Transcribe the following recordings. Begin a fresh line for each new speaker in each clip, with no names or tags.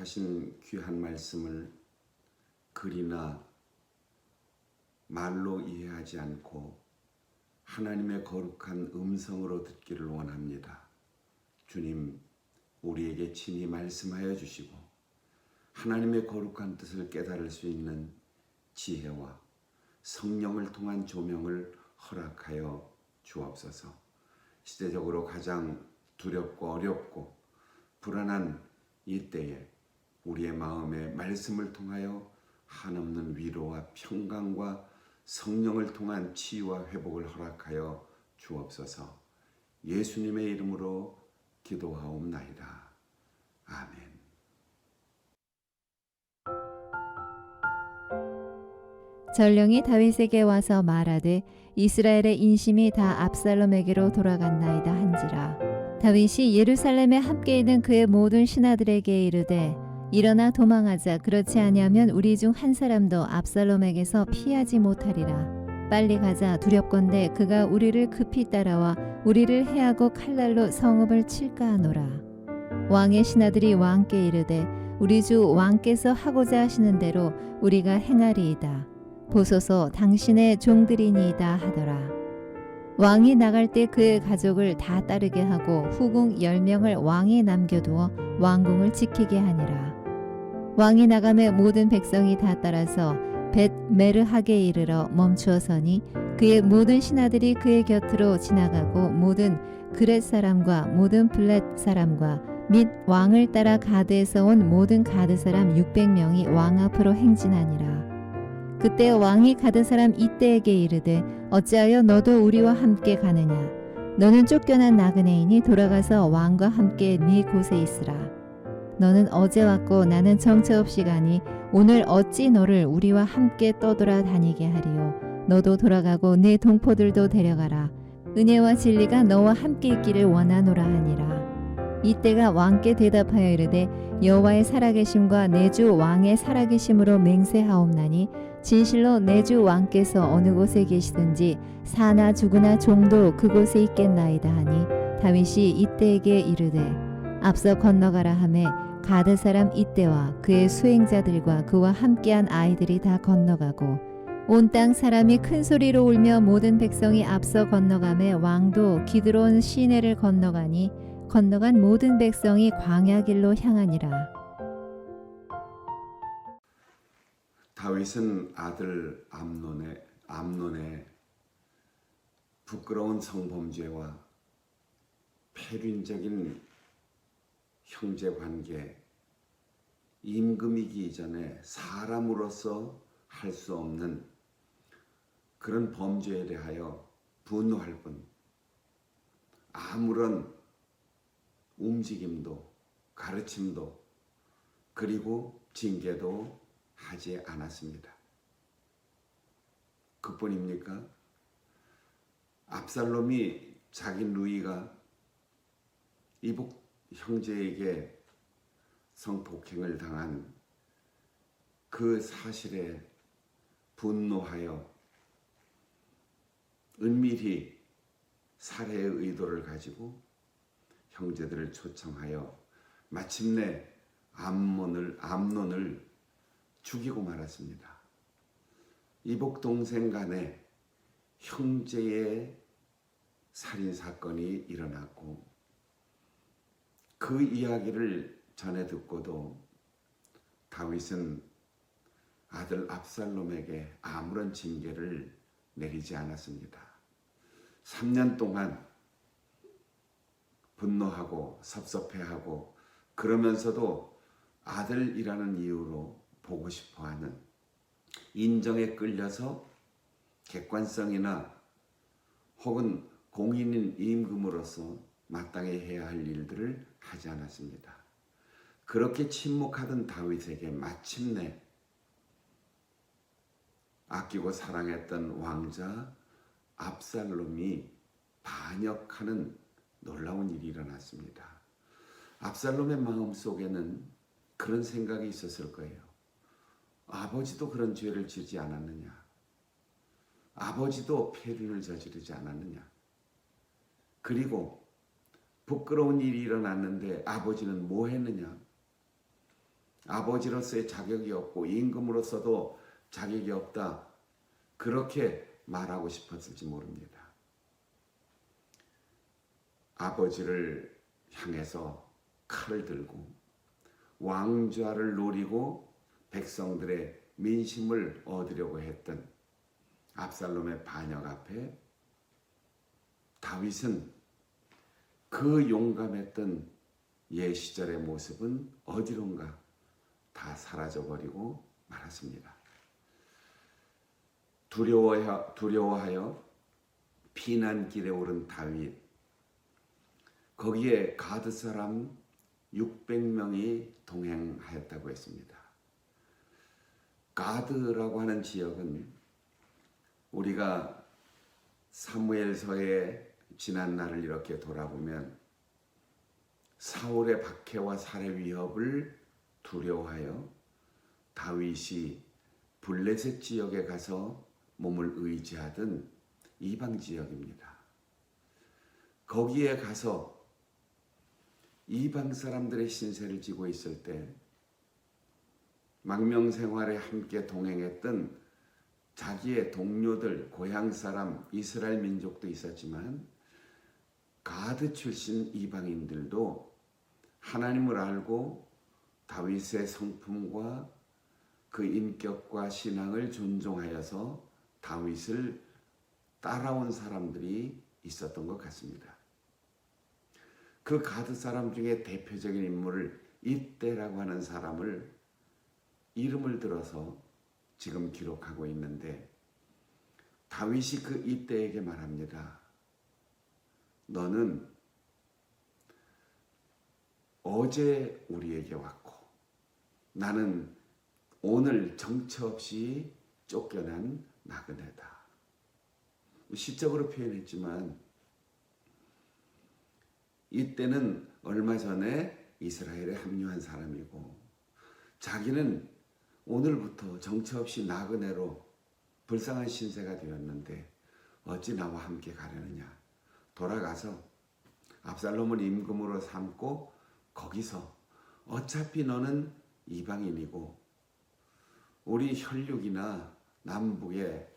하신 귀한 말씀을 글이나 말로 이해하지 않고 하나님의 거룩한 음성으로 듣기를 원합니다. 주님, 우리에게 친히 말씀하여 주시고 하나님의 거룩한 뜻을 깨달을 수 있는 지혜와 성령을 통한 조명을 허락하여 주옵소서. 시대적으로 가장 두렵고 어렵고 불안한 이때에 우리의 마음에 말씀을 통하여 한없는 위로와 평강과 성령을 통한 치유와 회복을 허락하여 주옵소서. 예수님의 이름으로 기도하옵나이다. 아멘.
전령이 다윗에게 와서 말하되 이스라엘의 인심이 다 압살롬에게로 돌아갔나이다 한지라 다윗이 예루살렘에 함께 있는 그의 모든 신하들에게 이르되 일어나 도망하자. 그렇지 아니하면 우리 중 한 사람도 압살롬에게서 피하지 못하리라. 빨리 가자. 두렵건대 그가 우리를 급히 따라와 우리를 해하고 칼날로 성읍을 칠까 하노라. 왕의 신하들이 왕께 이르되 우리 주 왕께서 하고자 하시는 대로 우리가 행하리이다. 보소서 당신의 종들이니이다 하더라. 왕이 나갈 때 그의 가족을 다 따르게 하고 후궁 열 명을 왕에 남겨두어 왕궁을 지키게 하니라. 왕이 나감에 모든 백성이 다 따라서 벳 메르하게 이르러 멈추어서니 그의 모든 신하들이 그의 곁으로 지나가고 모든 그렛 사람과 모든 블렛 사람과 및 왕을 따라 가드에서 온 모든 가드 사람 600명이 왕 앞으로 행진하니라. 그때 왕이 가든 사람 이때에게 이르되 어찌하여 너도 우리와 함께 가느냐 너는 쫓겨난 나그네이니 돌아가서 왕과 함께 네 곳에 있으라 너는 어제 왔고 나는 정처 없이 가니 오늘 어찌 너를 우리와 함께 떠돌아 다니게 하리요? 너도 돌아가고 네 동포들도 데려가라. 은혜와 진리가 너와 함께 있기를 원하노라 하니라. 이때가 왕께 대답하여 이르되 여호와의 살아계심과 내 주 왕의 살아계심으로 맹세하옵나니 진실로 내 주 왕께서 어느 곳에 계시든지 사나 죽으나 종도 그곳에 있겠나이다 하니 다윗이 이때에게 이르되 앞서 건너가라 하매 가드 사람 이때와 그의 수행자들과 그와 함께한 아이들이 다 건너가고 온 땅 사람이 큰 소리로 울며 모든 백성이 앞서 건너가매 왕도 기드론 시내를 건너가니 건너간 모든 백성이 광야 길로 향하니라.
다윗은 아들 암논의 암논의 부끄러운 성범죄와 폐륜적인 형제 관계 임금이기 이전에 사람으로서 할 수 없는 그런 범죄에 대하여 분노할 뿐 아무런 움직임도 가르침도 그리고 징계도 하지 않았습니다. 그뿐입니까? 압살롬이 자기 누이가 이복 형제에게 성폭행을 당한 그 사실에 분노하여 은밀히 살해의 의도를 가지고 형제들을 초청하여 마침내 암몬을 암론을 죽이고 말았습니다. 이복 동생 간에 형제의 살인 사건이 일어났고 그 이야기를 전해 듣고도 다윗은 아들 압살롬에게 아무런 징계를 내리지 않았습니다. 3년 동안 분노하고 섭섭해하고 그러면서도 아들이라는 이유로 보고 싶어 하는 인정에 끌려서 객관성이나 혹은 공인인 임금으로서 마땅히 해야 할 일들을 하지 않았습니다. 그렇게 침묵하던 다윗에게 마침내 아끼고 사랑했던 왕자 압살롬이 반역하는 놀라운 일이 일어났습니다. 압살롬의 마음 속에는 그런 생각이 있었을 거예요. 아버지도 그런 죄를 지지 않았느냐? 아버지도 폐륜을 저지르지 않았느냐? 그리고 부끄러운 일이 일어났는데 아버지는 뭐 했느냐? 아버지로서의 자격이 없고 임금으로서도 자격이 없다. 그렇게 말하고 싶었을지 모릅니다. 아버지를 향해서 칼을 들고 왕좌를 노리고 백성들의 민심을 얻으려고 했던 압살롬의 반역 앞에 다윗은 그 용감했던 옛 시절의 모습은 어디론가 다 사라져버리고 말았습니다. 두려워하여, 두려워하여 피난길에 오른 다윗 거기에 가드 사람 600명이 동행하였다고 했습니다. 가드라고 하는 지역은 우리가 사무엘서의 지난 날을 이렇게 돌아보면 사울의 박해와 살해 위협을 두려워하여 다윗이 블레셋 지역에 가서 몸을 의지하던 이방 지역입니다. 거기에 가서 이방 사람들의 신세를 지고 있을 때 망명 생활에 함께 동행했던 자기의 동료들, 고향 사람, 이스라엘 민족도 있었지만 가드 출신 이방인들도 하나님을 알고 다윗의 성품과 그 인격과 신앙을 존중하여서 다윗을 따라온 사람들이 있었던 것 같습니다. 그 가드 사람 중에 대표적인 인물을 이때라고 하는 사람을 이름을 들어서 지금 기록하고 있는데 다윗이 그 이때에게 말합니다. 너는 어제 우리에게 왔고 나는 오늘 정처 없이 쫓겨난 나그네다. 시적으로 표현했지만 이때는 얼마 전에 이스라엘에 합류한 사람이고 자기는 오늘부터 정처 없이 나그네로 불쌍한 신세가 되었는데 어찌 나와 함께 가려느냐 돌아가서 압살롬을 임금으로 삼고 거기서 어차피 너는 이방인이고 우리 혈육이나 남북의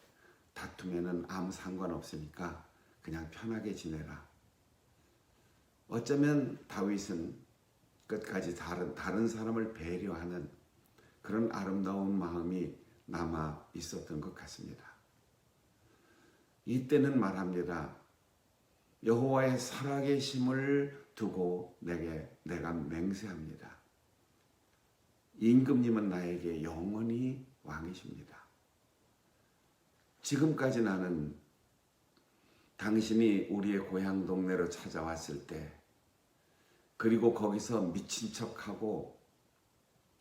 다툼에는 아무 상관없으니까 그냥 편하게 지내라. 어쩌면 다윗은 끝까지 다른, 다른 사람을 배려하는 그런 아름다운 마음이 남아 있었던 것 같습니다. 이때는 말합니다. 여호와의 살아계심을 두고 내게 내가 맹세합니다. 임금님은 나에게 영원히 왕이십니다. 지금까지 나는 당신이 우리의 고향 동네로 찾아왔을 때 그리고 거기서 미친 척하고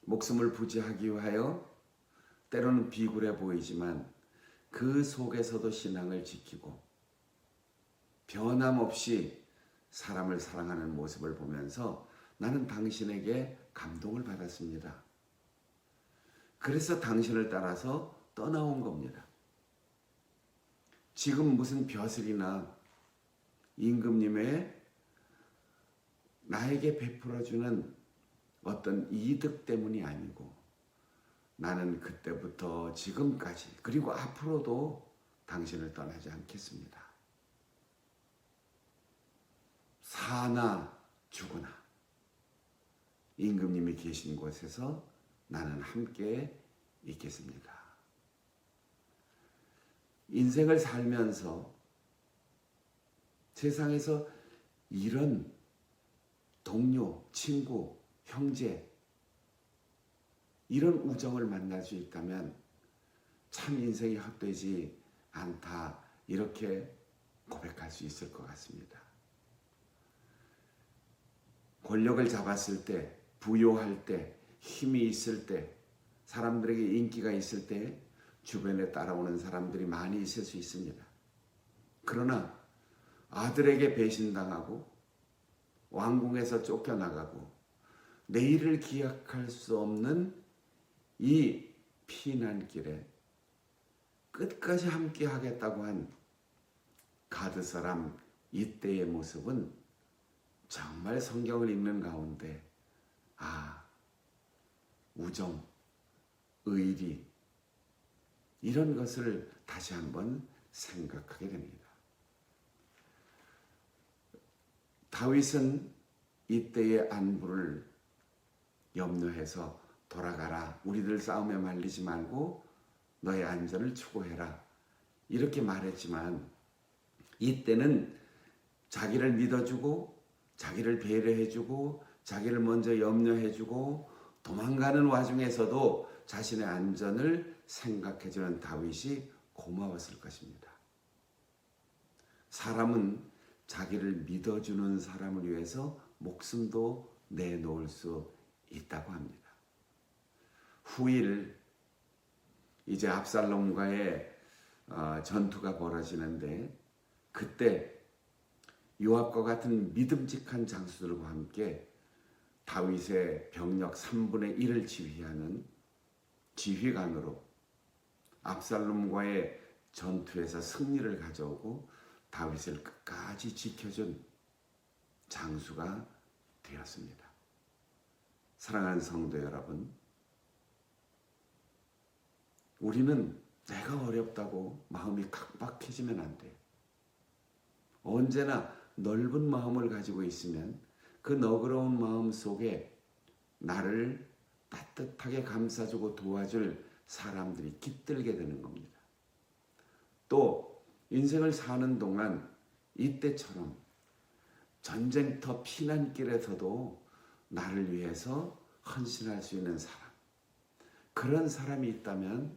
목숨을 부지하기 위하여 때로는 비굴해 보이지만 그 속에서도 신앙을 지키고 변함없이 사람을 사랑하는 모습을 보면서 나는 당신에게 감동을 받았습니다. 그래서 당신을 따라서 떠나온 겁니다. 지금 무슨 벼슬이나 임금님의 나에게 베풀어주는 어떤 이득 때문이 아니고 나는 그때부터 지금까지 그리고 앞으로도 당신을 떠나지 않겠습니다. 사나 죽으나 임금님이 계신 곳에서 나는 함께 있겠습니다. 인생을 살면서 세상에서 이런 동료, 친구, 형제 이런 우정을 만날 수 있다면 참 인생이 헛되지 않다 이렇게 고백할 수 있을 것 같습니다. 권력을 잡았을 때, 부요할 때, 힘이 있을 때, 사람들에게 인기가 있을 때 주변에 따라오는 사람들이 많이 있을 수 있습니다. 그러나 아들에게 배신당하고 왕궁에서 쫓겨나가고 내일을 기약할 수 없는 이 피난길에 끝까지 함께 하겠다고 한 가드 사람 이때의 모습은 정말 성경을 읽는 가운데 아 우정, 의리 이런 것을 다시 한번 생각하게 됩니다. 다윗은 이때의 안부를 염려해서 돌아가라. 우리들 싸움에 말리지 말고 너의 안전을 추구해라. 이렇게 말했지만 이때는 자기를 믿어주고 자기를 배려해주고 자기를 먼저 염려해주고 도망가는 와중에서도 자신의 안전을 생각해주는 다윗이 고마웠을 것입니다. 사람은 자기를 믿어주는 사람을 위해서 목숨도 내놓을 수 있다고 합니다. 후일 이제 압살롬과의 어, 전투가 벌어지는데 그때 요압과 같은 믿음직한 장수들과 함께 다윗의 병력 3분의 1을 지휘하는 지휘관으로 압살롬과의 전투에서 승리를 가져오고 다윗을 끝까지 지켜준 장수가 되었습니다. 사랑하는 성도 여러분, 우리는 내가 어렵다고 마음이 각박해지면 안 돼. 언제나 넓은 마음을 가지고 있으면 그 너그러운 마음 속에 나를 따뜻하게 감싸주고 도와줄 사람들이 깃들게 되는 겁니다. 또 인생을 사는 동안 이때처럼 전쟁터 피난길에서도 나를 위해서 헌신할 수 있는 사람. 그런 사람이 있다면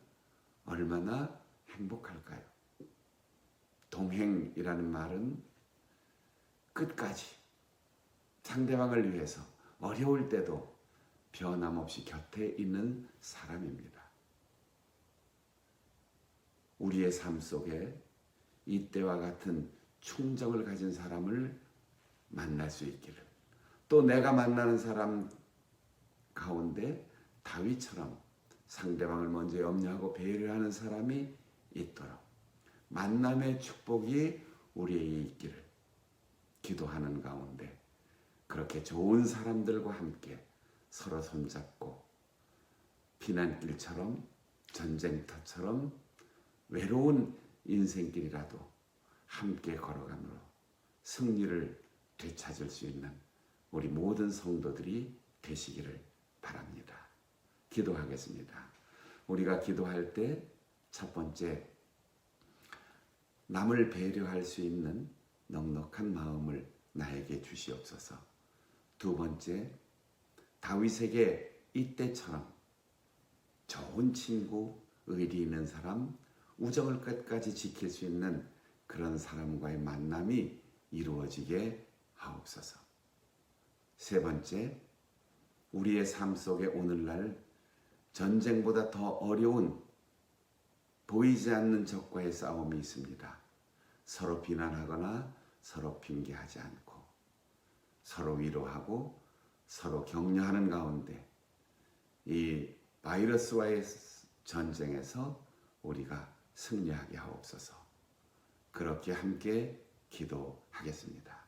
얼마나 행복할까요? 동행이라는 말은 끝까지. 상대방을 위해서 어려울 때도 변함없이 곁에 있는 사람입니다. 우리의 삶 속에 이때와 같은 충정을 가진 사람을 만날 수 있기를. 또 내가 만나는 사람 가운데 다윗처럼 상대방을 먼저 염려하고 배려하는 사람이 있도록 만남의 축복이 우리에게 있기를 기도하는 가운데 그렇게 좋은 사람들과 함께 서로 손잡고 피난길처럼 전쟁터처럼 외로운 인생길이라도 함께 걸어감으로 승리를 되찾을 수 있는 우리 모든 성도들이 되시기를 바랍니다. 기도하겠습니다. 우리가 기도할 때 첫 번째 남을 배려할 수 있는 넉넉한 마음을 나에게 주시옵소서. 두 번째 다윗에게 이때처럼 좋은 친구, 의리 있는 사람, 우정을 끝까지 지킬 수 있는 그런 사람과의 만남이 이루어지게 하옵소서. 세 번째, 우리의 삶 속에 오늘날 전쟁보다 더 어려운 보이지 않는 적과의 싸움이 있습니다. 서로 비난하거나 서로 핑계하지 않고 서로 위로하고 서로 격려하는 가운데 이 바이러스와의 전쟁에서 우리가 승리하게 하옵소서. 그렇게 함께 기도하겠습니다.